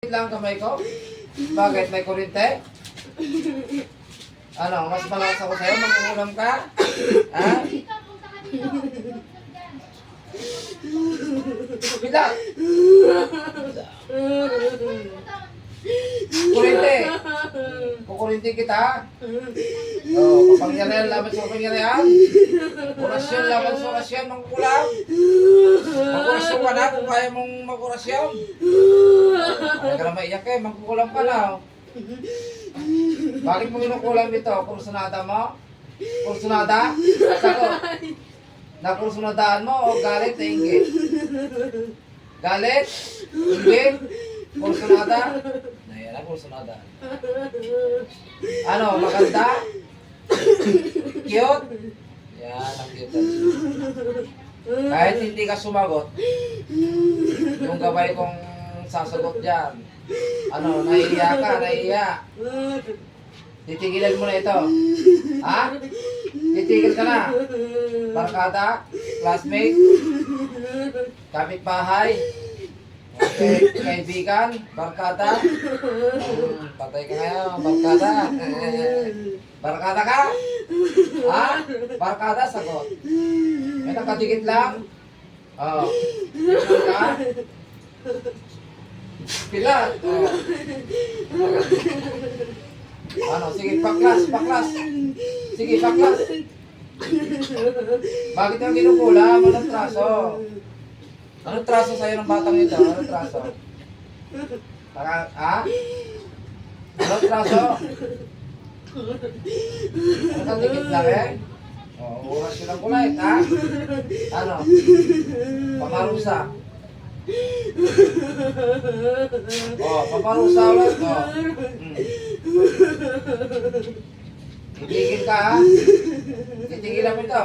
Wait lang kamay ko. Bakit? May kurinte? Ano, mas malakas ako sa'yo? Mangungulam ka? Ha? Bila! Kurinte! Kukurinte kita. Oh, kapangyarihan laban sa kapangyarihan. Orasyon laban sa orasyon, mangkukulam. Mag-orasyon ka na kung kaya mong mag-orasyon. Ay ka na maiyak eh, magkukulam ka na. oh. Bakit mo kinukulam ito? Kursunada mo? Kursunada? Sagot. Nakursunadaan mo o galit na inggit? Galit? Inggit? Kursunada? Ayan na. Ano, maganda? Cute? Yan, ang cute. Kahit hindi ka sumagot, yung gabay kong sasagot dyan, ano, nahihiya ka, nahihiya. Titigilan mo na ito. Ha? Titigil ka na. Barkada, classmate, kapitbahay, okay, kaibigan, barkada. Hmm, patay ka ngayon, barkada. Barkada ka? Ha? Barkada, sagot. May nakadikit lang? Oo. Pilat ka? Pilat. Oo. Ano, sige, paklas, paklas. Sige, paklas. Bakit ang kinukulam? Anong traso? Anong traso sa'yo ng batang ito? Anong traso? Para, ha? Anong traso? Ano ka dikit lang eh? Oh, oras yun ang kulay, ha? Ano? Pamarusa. Oh, paparusa ulit. Oh. Titigil ka, ha? Titigilan mo ito.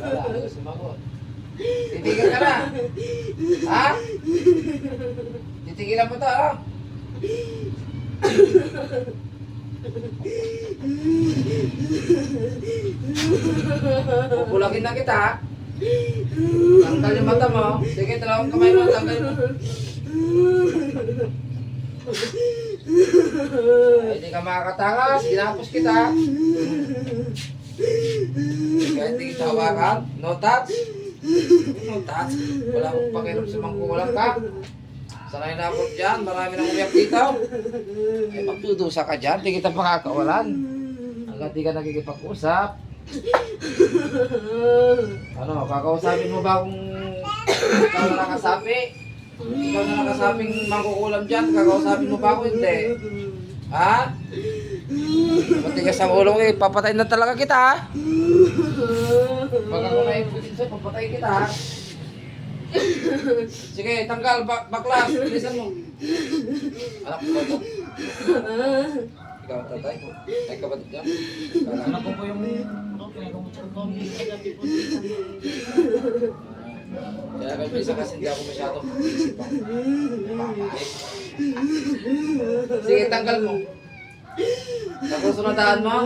Wala, sumagot. Titigil ka na. Ha? Titigilan mo ito, ha? Pupulagin na kita, ha? Tanggal yung mata mo. Sige, dalawang kamay mo. Tanggal mo. Ay, hindi ka makakatakas. Ginapos kita. Kahit hindi kita hawakan. No touch. No touch. Wala akong pakiram sa mangkukulang ka. Sanay na ako dyan. Marami nang umiyak dito. Ay, magdudusa ka dyan. Hindi kita makakawalan. Hanggang di ka nakikipag-usap. Ano, kakausapin mo ba kung ikaw na nakasapi? Ikaw na nakasaping mangkukulam dyan, kakausapin mo ba ako? Hindi. Ha? Matigas ang ulo ko eh, papatay na talaga kita ha? Pag ako naiputin sa'yo, papatay kita ha? Sige, tanggal, ba baklas, bilisan mo. Anak ko? Ikaw tatay? Ay kapatid dyan? Anak ko po yung pinagamot sa ko. Kaya may bisa kasi hindi ako masyadong isip ako. Sige, tanggal mo. Tapos sunodaan mo.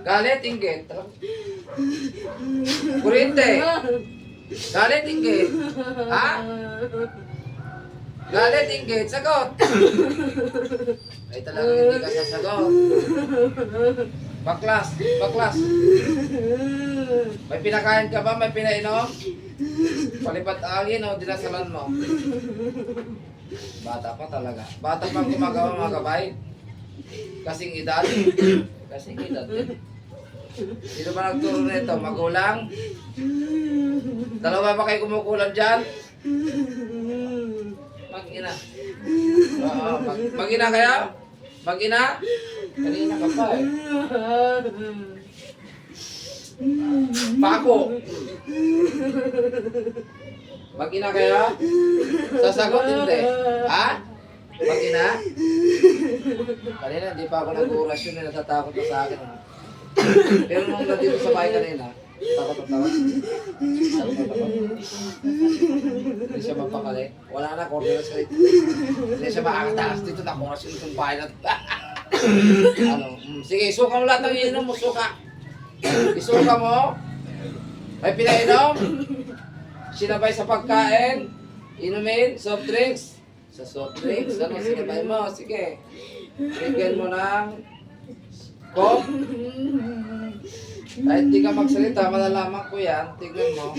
Galit, inggit. Kurinte. Galit, inggit. Ha? Galit, inggit. Sagot. Ay talagang hindi ka sasagot. Baklas, baklas. May pinakain ka ba? May pinainom? Palipat angin o dinasalan mo? Bata pa talaga. Bata pa gumagawa mga kabay. Kasing edad. Kasing edad. Sino ba nagturo nito? Magulang? Dalawa ba kayo kumukulam dyan? Mag-ina. Oo, mag mag-ina kaya? Mag-ina? Kanina ka pa eh. Pako. Mag-ina kaya? Sasagot hindi. Ha? Mag-ina? Kanina hindi pa ako nag-orasyon na natatakot pa sa akin. Pero nung nandito sa bahay kanina, takot ang takot. Takot ang. Hindi siya mapakali. Wala na, corner sa Hindi siya makakatakas dito na orasyon itong bahay na ano, mm, sige, suka mo lahat ng ininom mo, suka. Isuka mo. May pinainom. Sinabay sa pagkain. Inumin, soft drinks. Sa soft drinks. Ano, sige, tayo mo. Sige. Bigyan mo ng Coke. Kahit di ka magsalita, malalaman ko yan. Tignan mo.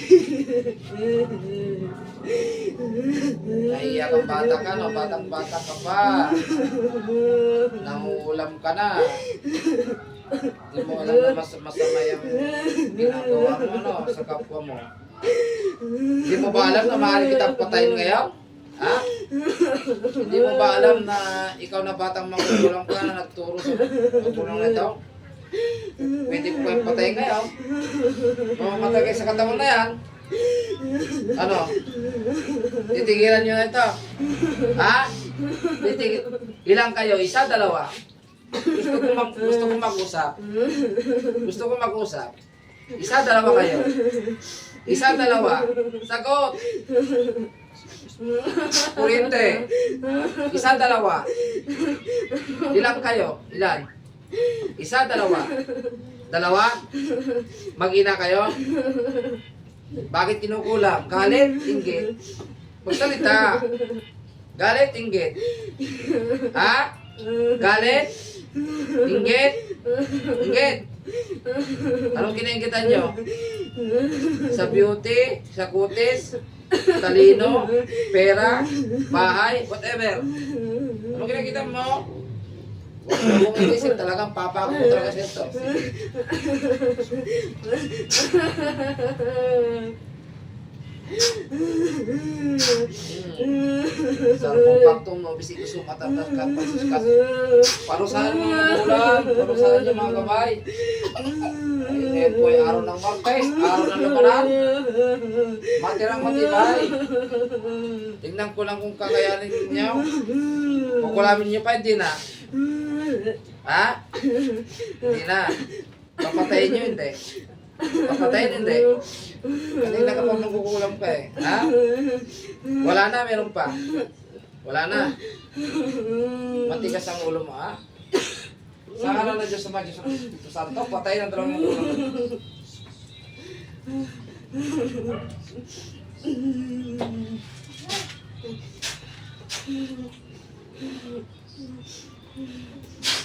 Naiiyak ang bata ka, no? Batang bata ka pa. Nanguulam ka na. Hindi mo alam na mas masama yung ginagawa mo, no? Sa kapwa mo. Hindi mo ba alam na maaari kitang patayin ngayon? Ha? Hindi mo ba alam na ikaw na batang magugulang ka na nagturo sa magulang na ito? Pwede mo kayong patayin ngayon. Mamamatay kayo sa katawan na yan. Ano? Titigilan nyo na ito. Ha? Titigil. Ilang kayo? Isa, dalawa? Gusto ko, mag gusto ko mag-usap. Gusto ko mag-usap. Isa, dalawa kayo. Isa, dalawa. Sagot. Kuryente. Isa, dalawa. Ilang kayo? Ilan? Isa, dalawa. Dalawa? Mag-ina kayo? Bakit kinukulam? Galit, inggit. Magsalita. Galit, inggit. Ha? Galit? Inggit? Inggit? Anong kinainggitan nyo? Sa beauty, sa kutis, talino, pera, bahay, whatever. Anong kinakita mo? Huwag mong inisip talagang papa ko talaga siya ito. Sa kong paktong no, bisig ko sumatandas ka, pasuskas. Parusahan mo mga bulan, parusahan niyo mga gabay. Ay, ngayon po ay araw ng Martes, araw ng labanan. Matirang matibay. Tingnan ko lang kung kakayanin niyo. Kukulamin niyo pa, hindi na. Ha? Hindi na. Papatayin niyo, hindi. Papatayin, hindi. Kanina ka pa magkukulam pa eh. Ha? Wala na, meron pa. Wala na. Matigas ang ulo mo, ha? Sa ano na Diyos mga Diyos ang Espiritu Santo, patay ng dalawang ulo.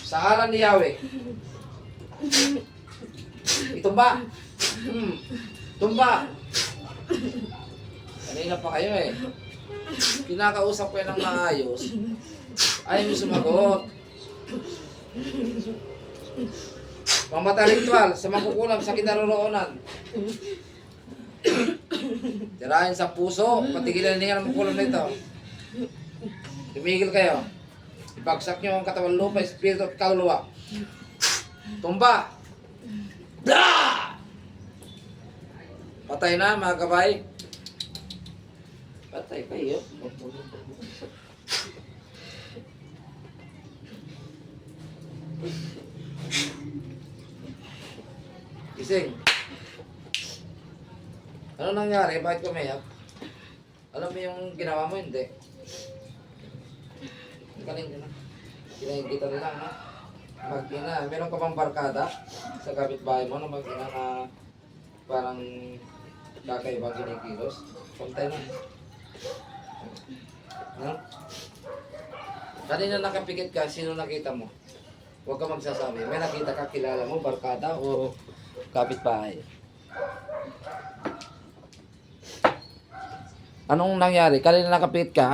Sa ngalan ni Yahweh. Itumba. Hmm. Tumba. Kanina pa kayo eh. Kinakausap ko yan ng maayos. Ayaw niyo sumagot. Mamata ritual sa makukulam sa kinaroroonan. Tirahin sa puso, patigilan niya ng makukulam nito. Tumigil kayo. Ibagsak niyo ang katawan lupa, espiritu at kaluluwa. Tumba! Blah! Patay na mga kabay. Patay kayo. Gising. Ano nangyari? Bakit kumayak? Alam mo yung ginawa mo, hindi. Galing na. Kinain kita na lang, ha? Mag-ina. Meron ka bang barkada sa kapitbahay mo na mag-ina na parang kakaiba kinikilos? Pantay na. Ano? Kanina nakapikit ka, sino nakita mo? Huwag ka magsasabi. May nakita ka, kilala mo, barkada o kapitbahay? Anong nangyari? Kanina nakapikit ka,